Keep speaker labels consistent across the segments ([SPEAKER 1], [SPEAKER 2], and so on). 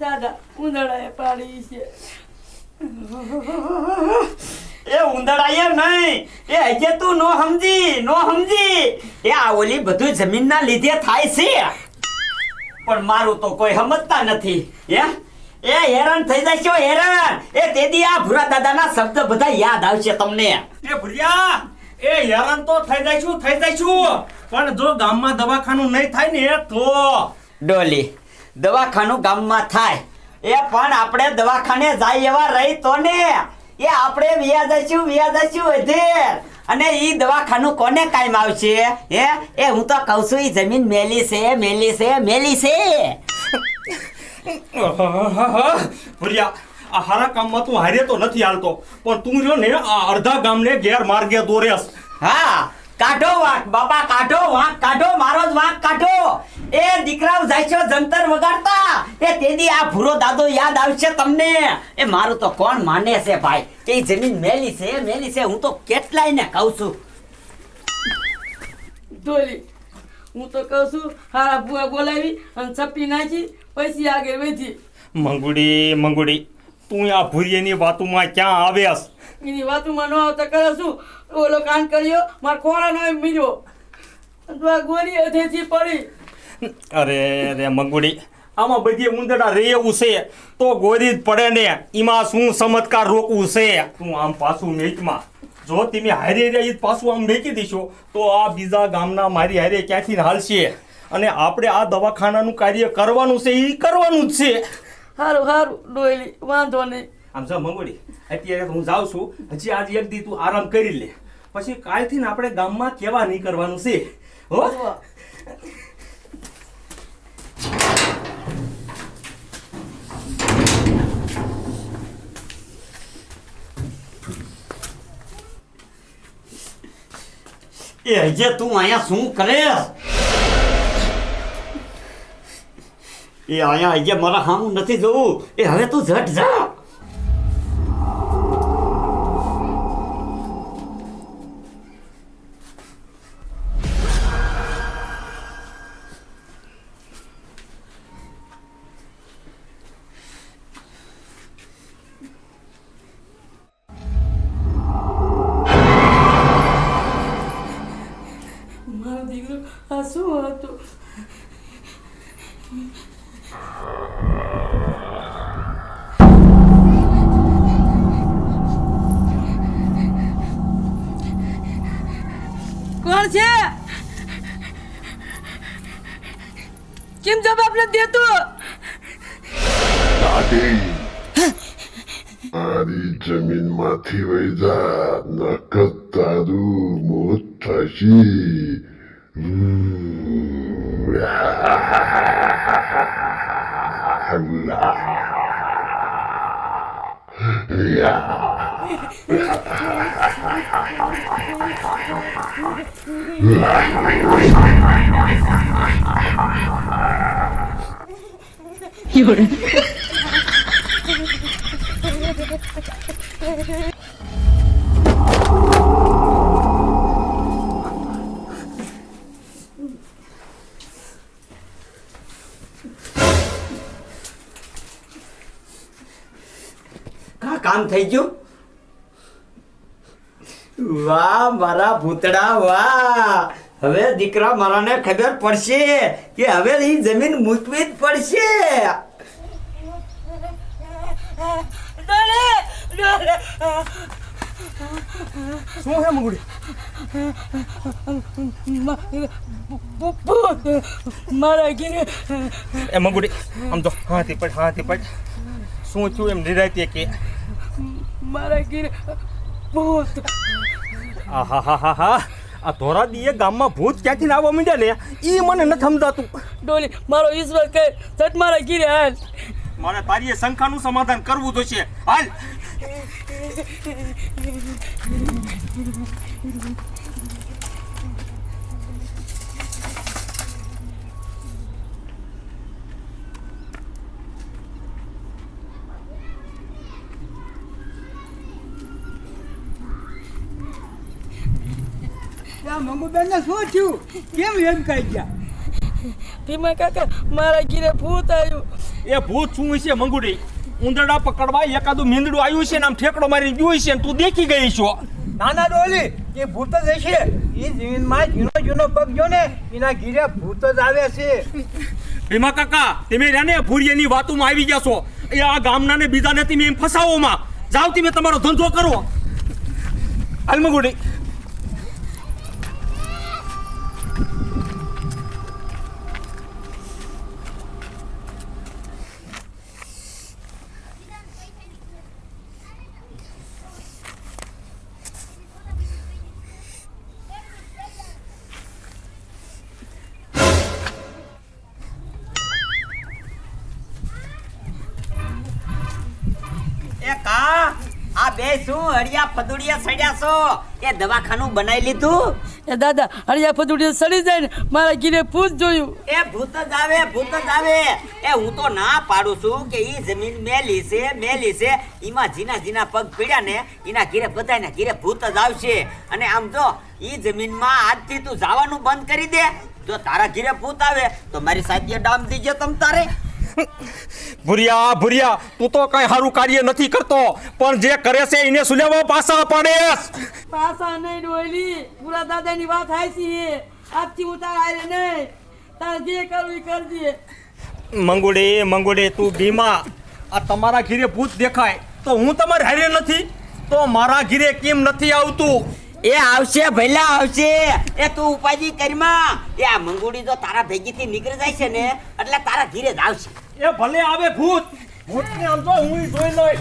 [SPEAKER 1] દાદા ઉંદરડાએ પાડી છે.
[SPEAKER 2] એ ઉંદડાએ નહીં. એ હજે તું નો સમજી નો સમજી. એ આ ઓલી બધું જમીનના લીધે થાય છે. પણ મારું તો કોઈ સમજતા નથી હે? એ હેરાન થઈ જશો હેરાન. એ તેદી આ ભૂરા દાદાના શબ્દ બધા યાદ આવશે તમને.
[SPEAKER 3] એ ભૂરિયા એ હેરાન તો થઈ જશું થઈ જશું પણ જો ગામમાં દવાખાનું નહીં થાય ને તો
[SPEAKER 2] ડોલી. દવાખાનું ગામમાં થાય. એ પણ આપણે દવાખાને જાય એવા રહી તો ને. એ આપણે વ્યાજ જઈશું વ્યા જઈશું વધે. અને એ દવાખાનું કોને કાયમ આવશે? હે? એ હું તો કહું છું એ જમીન મેલી છે મેલી છે મેલી છે.
[SPEAKER 3] ભુરિયા આ હારા કામમાં તું હારે તો નથી હાલતો. પણ તું જો ને આ અડધા ગામને ગેરમાર્ગે દોરેસ
[SPEAKER 2] હા કાઢો વાંક બાપા કાઢો વાંક કાઢો મારો જ વાંક કાઢો. એ દીકરાઓ જાય છે જંતર વગાડતા. એ તેદી આ ભૂરો દાદો યાદ આવશે તમને. એ મારું તો કોણ માને છે ભાઈ? કે જમીન મેલી છે મેલી છે. હું તો કેટલાય ને કહું છું.
[SPEAKER 1] ધોલી હું તો કહું છું હારા બુઆ બોલાવી અને છપ્પી નાખી પછી આગળ વધી.
[SPEAKER 3] મંગુડી મંગુડી તું આ ભૂરીની વાતોમાં ક્યાં આવ્યાસ
[SPEAKER 1] એની વાતોમાં ન આવતા કરે શું ઓલો કાન કર્યો મારા ખોળા નો આ ગોરી અધેથી પડી.
[SPEAKER 3] અરે રે મંગુડી આમાં બધી ઉંદરડા રે એવું છે. તો ગોરી જ પડે ને એમાં શું ચમત્કાર રોકવું છે? તું આમ પાછું મેચમાં. જો તમે હારે રે જ પાછું આમ મેકી દેશો. તો આ બીજા ગામના મારી હારે ક્યાંથી હાલશે? અને આપણે આ દવાખાનાનું કાર્ય કરવાનું છે એ કરવાનું જ છે.
[SPEAKER 1] સારું સારું ડોયલી વાંધો નહીં.
[SPEAKER 3] આમ જો મંગોડી અત્યારે હું જાઉં છું. હજી આજે એક દી તું આરામ કરી લે. પછી કાલથી ને આપણે ગામમાં કેવા નહીં કરવાનું છે? હો?
[SPEAKER 2] એ હજે તું અહીંયા શું કરે એ અહીંયા હજે મારા હામું નથી જોવું, એ હવે તું ઝટ જા.
[SPEAKER 1] શું હતું કોણ છે? કેમ જવાબ નથી દેતો?
[SPEAKER 4] દાદી. મારી જમીનમાંથી માંથી જા. નકદ તારું મોત થશી.
[SPEAKER 2] કા કામ થઈ ગયું? વાહ મારા ભૂતડા વાહ. હવે દીકરા મારાને ખબર પડશે કે હવે એ જમીન મૂકવી જ પડશે.
[SPEAKER 3] શું હે મંગુડી?
[SPEAKER 1] મારા ઘેરે
[SPEAKER 3] એ મંગુડી આમ તો હાથી પડ હાથી પડ. શું થયું એમ નિરાયતે કે
[SPEAKER 1] મારા ઘેરે ભૂત.
[SPEAKER 3] આહા હા હા હા આ ધોરા દીએ ગામમાં ભૂત ક્યાંથી આવવા માંડ્યા ને? એ મને ન સમજાતું.
[SPEAKER 1] ડોલી મારો ઈશ્વર કહે સત મારા ગીરે હાલ.
[SPEAKER 3] મારે તારી એ શંકાનું સમાધાન કરવું તો છે હાલ.
[SPEAKER 5] આ મંગુબેન ને શું થયું? કેમ એમ કહી ગયા?
[SPEAKER 1] ભીમા કાકા મારા ઘીરે ભૂત આવ્યું.
[SPEAKER 3] એ ભૂત શું છે મંગુડી? ઉંદરડા પકડવા એકાદું મીંદડું આવ્યું છે ને આમ ઠેકડો મારી ગયું છે ને તું દેખી ગઈ છો?
[SPEAKER 5] નાના ડોલી એ ભૂત જ હશે. એ જમીનમાં જૂનો જૂનો પગ જો ને એના ઘીરે ભૂત જ આવે છે.
[SPEAKER 3] ભીમા કાકા તમે રહ્યા ભૂરિયાની વાતોમાં આવી ગયા છો. એ આ ગામના ને બીજાને તમે એમ ફસાવોમાં. જાઓ તમે તમારો ધંધો કરો. હાલ મંગુડી
[SPEAKER 2] આ શું? હળિયા ફદુડિયા સડ્યા છો? એ દવાખાનું બનાવી લીધું?
[SPEAKER 1] એ દાદા હળિયા ફતુડી સડી જાય ને મારા ઘીરે ભૂત જોયું.
[SPEAKER 2] એ ભૂત જ આવે ભૂત જ આવે. એ હું તો ના પાડું છું કે ઈ જમીન મેલી છે મેલી છે. ઈમાં જીના જીના પગ પીડ્યા ને એના ઘીરે બધાયના ઘીરે ભૂત જ આવશે. અને આમ જો ઈ જમીનમાં આજથી તું જવાનું બંધ કરી દે જો તારા ઘીરે ભૂત આવે. તો મારી સાથે ડામ દીજે તમ તારે.
[SPEAKER 3] ભૂરિયા ભૂરિયા તું તો કઈ સારું કાર્ય નથી કરતો પણ જે કરે છે એને સુલેવો પાછા પડે.
[SPEAKER 1] પાસા નહીં ડોયલી. પૂરા દાદાની વાત થાય છે આજથી હું તારા હારે નહીં. તાર જે કરવું એ કરજે.
[SPEAKER 3] મંગુડે મંગુડે તું ભીમા આ તમારા ઘીરે ભૂત દેખાય. તો હું તમારે હારે નથી? તો મારા ઘીરે કેમ નથી આવતું?
[SPEAKER 2] એ આવશે ભૈલા આવશે. એ તું ઉપાજી કરીમાં એ આ મંગુડી જો તારા ભેગીથી નીકળી જાય છે ને એટલે તારા ધીરે જ આવશે.
[SPEAKER 3] એ ભલે આવે ભૂત. ભૂતને આમ તો હું જોઈ લઈ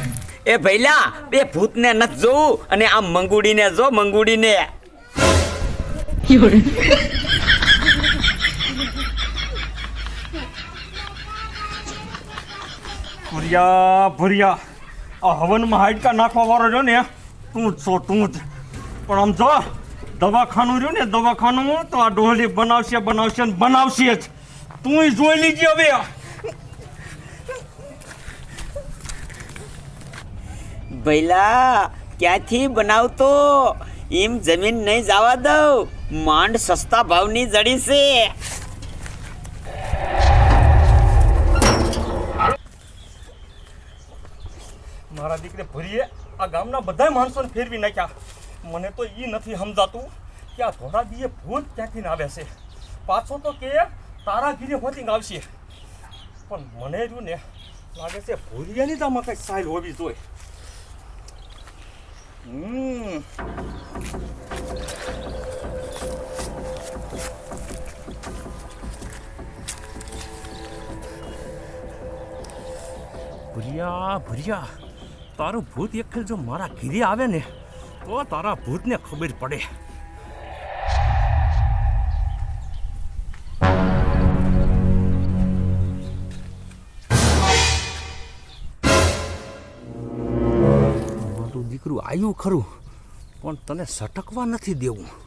[SPEAKER 2] એ ભૈલા બે ભૂતને નથી જોવું અને આમ મંગુડીને જો મંગુડીને.
[SPEAKER 3] ભૂરિયા ભૂરિયા આ હવનમાં હાડકા નાખવા વાળો જો ને તું જ છો તું જ. પણ આમ જો દવાખાનું રહ્યું ને દવાખાનું તો આ ડોહલી બનાવશે બનાવશે ને બનાવશે જ. તું જોઈ લીજે હવે
[SPEAKER 2] ભૈલા ક્યાંથી બનાવતો? એમ જમીન નહીં જવા દઉં. માંડ સસ્તા ભાવની જડી છે.
[SPEAKER 3] મારા દીકરે ભરીએ આ ગામના બધા માણસોને ફેરવી નાખ્યા. મને તો એ નથી સમજાતું કે આ ધોળાદીએ ભૂત ક્યાંથી આવે છે. પાછો તો કે તારા ઘીરે હોતી આવશે પણ મને રહ્યું ને લાગે છે ભૂરિયાની જ આમાં કંઈક સાઈલ હોવી જોઈએ. હમ. ભૂરિયા ભૂરિયા, તારું ભૂત એકલ જો મારા ઘીરે આવે ને તો તારા ભૂતને ખબર પડે. દીકરું આવ્યું ખરું પણ તને સટકવા નથી દેવું.